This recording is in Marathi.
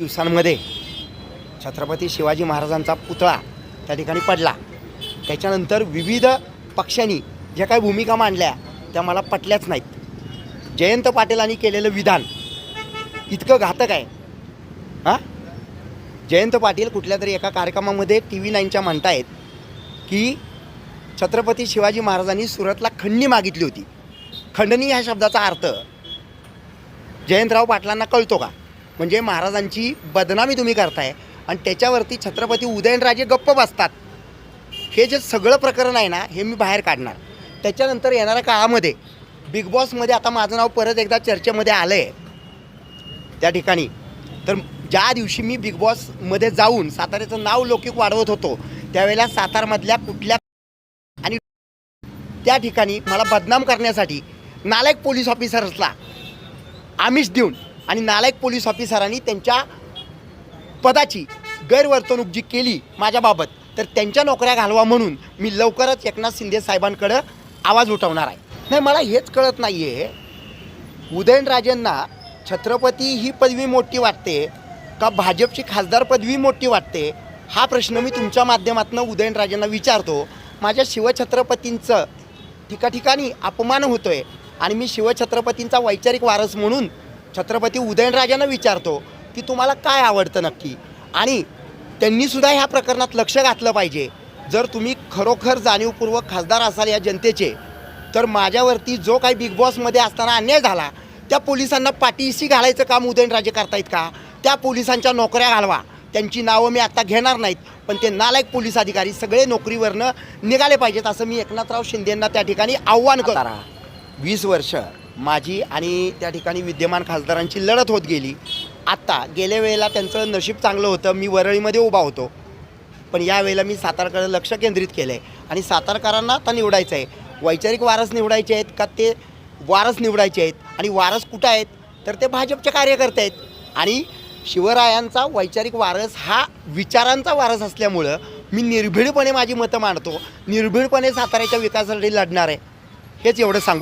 दिवसांमध्ये छत्रपती शिवाजी महाराजांचा पुतळा त्या ठिकाणी पडला. त्याच्यानंतर विविध पक्षांनी ज्या काही भूमिका मांडल्या त्या मला पटल्याच नाहीत. जयंत पाटीलांनी केलेलं विधान इतकं घातक आहे. हां? जयंत पाटील कुठल्या तरी एका कार्यक्रमामध्ये टी व्ही नाईनच्या म्हणतायत की छत्रपती शिवाजी महाराजांनी सुरतला खंडणी मागितली होती. खंडणी ह्या शब्दाचा अर्थ जयंतराव पाटलांना कळतो का? म्हणजे महाराजांची बदनामी तुम्ही करताय. आणि त्याच्यावरती छत्रपती उदयनराजे गप्प बसतात. हे जे सगळं प्रकरण आहे ना हे मी बाहेर काढणार. त्याच्यानंतर येणाऱ्या काळामध्ये बिग बॉसमध्ये आता माझं नाव परत एकदा चर्चेमध्ये आलं आहे त्या ठिकाणी. तर ज्या दिवशी मी बिग बॉसमध्ये जाऊन साताऱ्याचं नाव लौकिक वाढवत होतो त्यावेळेला सातारमधल्या कुठल्या आणि त्या ठिकाणी मला बदनाम करण्यासाठी नालायक पोलीस ऑफिसर्सला आमिष देऊन आणि नालायक पोलीस ऑफिसरांनी त्यांच्या पदाची गैरवर्तणूक जी केली माझ्याबाबत तर त्यांच्या नोकऱ्या घालवा म्हणून मी लवकरच एकनाथ शिंदे साहेबांकडं आवाज उठवणार आहे. नाही मला हेच कळत नाही आहे उदयनराजेंना छत्रपती ही पदवी मोठी वाटते का भाजपची खासदार पदवी मोठी वाटते? हा प्रश्न मी तुमच्या माध्यमातून उदयनराजेंना विचारतो. माझ्या शिवछत्रपतींचं ठिकाठिकाणी अपमान होतो आहे आणि मी शिवछत्रपतींचा वैचारिक वारस म्हणून छत्रपती उदयनराजांना विचारतो की तुम्हाला काय आवडतं नक्की? आणि त्यांनीसुद्धा ह्या प्रकरणात लक्ष घातलं पाहिजे. जर तुम्ही खरोखर जाणीवपूर्वक खासदार असाल या जनतेचे तर माझ्यावरती जो काही बिग बॉसमध्ये असताना अन्याय झाला त्या पोलिसांना पाठीशी घालायचं काम उदयनराजे करतायत का? त्या पोलिसांच्या नोकऱ्या घालवा. त्यांची नावं मी आता घेणार नाहीत पण ते नालायक पोलीस अधिकारी सगळे नोकरीवरनं निघाले पाहिजेत असं मी एकनाथराव शिंदेंना त्या ठिकाणी आव्हान करा वीस वर्ष माझी आणि त्या ठिकाणी विद्यमान खासदारांची लढत होत गेली. आत्ता गेल्या वेळेला त्यांचं नशीब चांगलं होतं मी वरळीमध्ये उभा होतो. पण यावेळेला मी सातारकडे लक्ष केंद्रित केलं आहे आणि सातारकरांना आता निवडायचं आहे. वैचारिक वारस निवडायचे आहेत का ते वारस निवडायचे आहेत आणि वारस कुठं आहेत? तर ते भाजपचे कार्यकर्ते आहेत. आणि शिवरायांचा वैचारिक वारस हा विचारांचा वारस असल्यामुळं मी निर्भीडपणे माझी मतं मांडतो. निर्भीडपणे साताऱ्याच्या विकासासाठी लढणार आहे. हेच एवढं सांगू